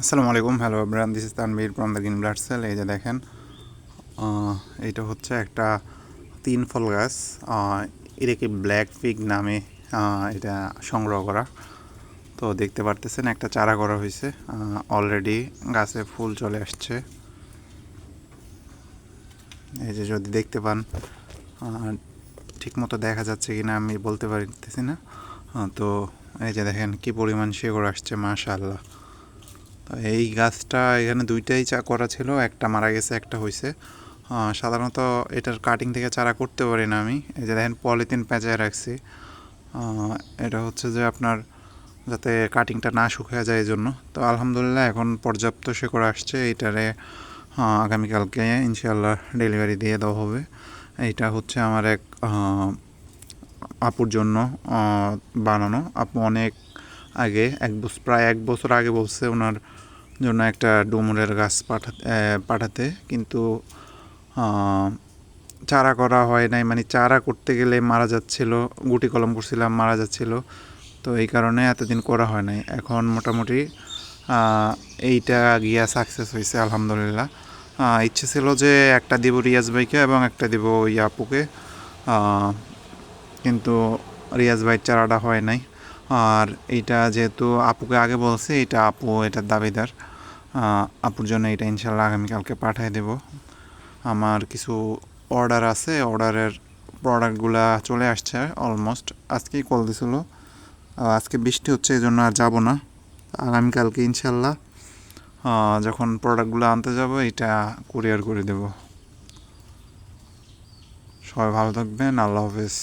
আসসালামু আলাইকুম hello bran this is Tanvir from the green blood cell এই যে দেখেন এইটা হচ্ছে একটা তিন ফল গাছ এটাকে ব্ল্যাক পিগ নামে এটা সংগ্রহ করা। তো দেখতে পারতেছেন, একটা চারা করা হয়েছে অলরেডি গাছে ফুল চলে আসছে। এই যে যদি দেখতে পান ঠিক মতো দেখা যাচ্ছে কি না আমি বলতে পারতেছি না। তো এই যে দেখেন, কি পরিমাণ শেকড় আসছে, মাশাআল্লাহ। এই গাছটা এখানে দুইটাই চা করা ছিল, একটা মারা গেছে, একটা হয়েছে সাধারণত এটার কাটিং থেকে চারা করতে পারি না আমি। এই যে দেখেন, পলিথিন পেঁচায় রাখছি। এটা হচ্ছে যে আপনার যাতে কাটিংটা না শুকিয়ে যায় এই জন্য তো আলহামদুলিল্লাহ এখন পর্যাপ্ত শেকড় আসছে, এইটারে আগামীকালকে ইনশাল্লাহ ডেলিভারি দিয়ে দেওয়া হবে। এইটা হচ্ছে আমার এক আপুর জন্য বানানো। আপু অনেক আগে, এক বছর প্রায় এক বছর আগে বলছে ওনার জন্য একটা ডুমুরের গাছ পাঠাতে পাঠাতে, কিন্তু চারা করা হয় নাই। মানে চারা করতে গেলে মারা যাচ্ছিল, গুটি কলম করছিলাম, মারা যাচ্ছিল। তো এই কারণে এতদিন করা হয় নাই। এখন মোটামুটি এইটা গিয়া সাকসেস হয়েছে আলহামদুলিল্লাহ। ইচ্ছে ছিল যে একটা দিব রিয়াজ ভাইকে এবং একটা দিব ওই আপুকে। কিন্তু রিয়াজ ভাইয়ের চারাটা হয় নাই। আর এইটা যেহেতু আপুকে আগে বলছে এটা আপু, এটার দাবিদার। আপুর জন্য এটা ইনশাল্লাহ আগামীকালকে পাঠিয়ে দেব। আমার কিছু অর্ডার আছে অর্ডারের প্রোডাক্টগুলা চলে আসছে অলমোস্ট আজকেই কল দিছিল। আজকে বৃষ্টি হচ্ছে এই জন্য আর যাব না। আগামীকালকে ইনশাল্লাহ যখন প্রোডাক্টগুলো আনতে যাব, এটা কুরিয়ার করে দেব। সবাই ভালো থাকবেন, আল্লাহ হাফেজ।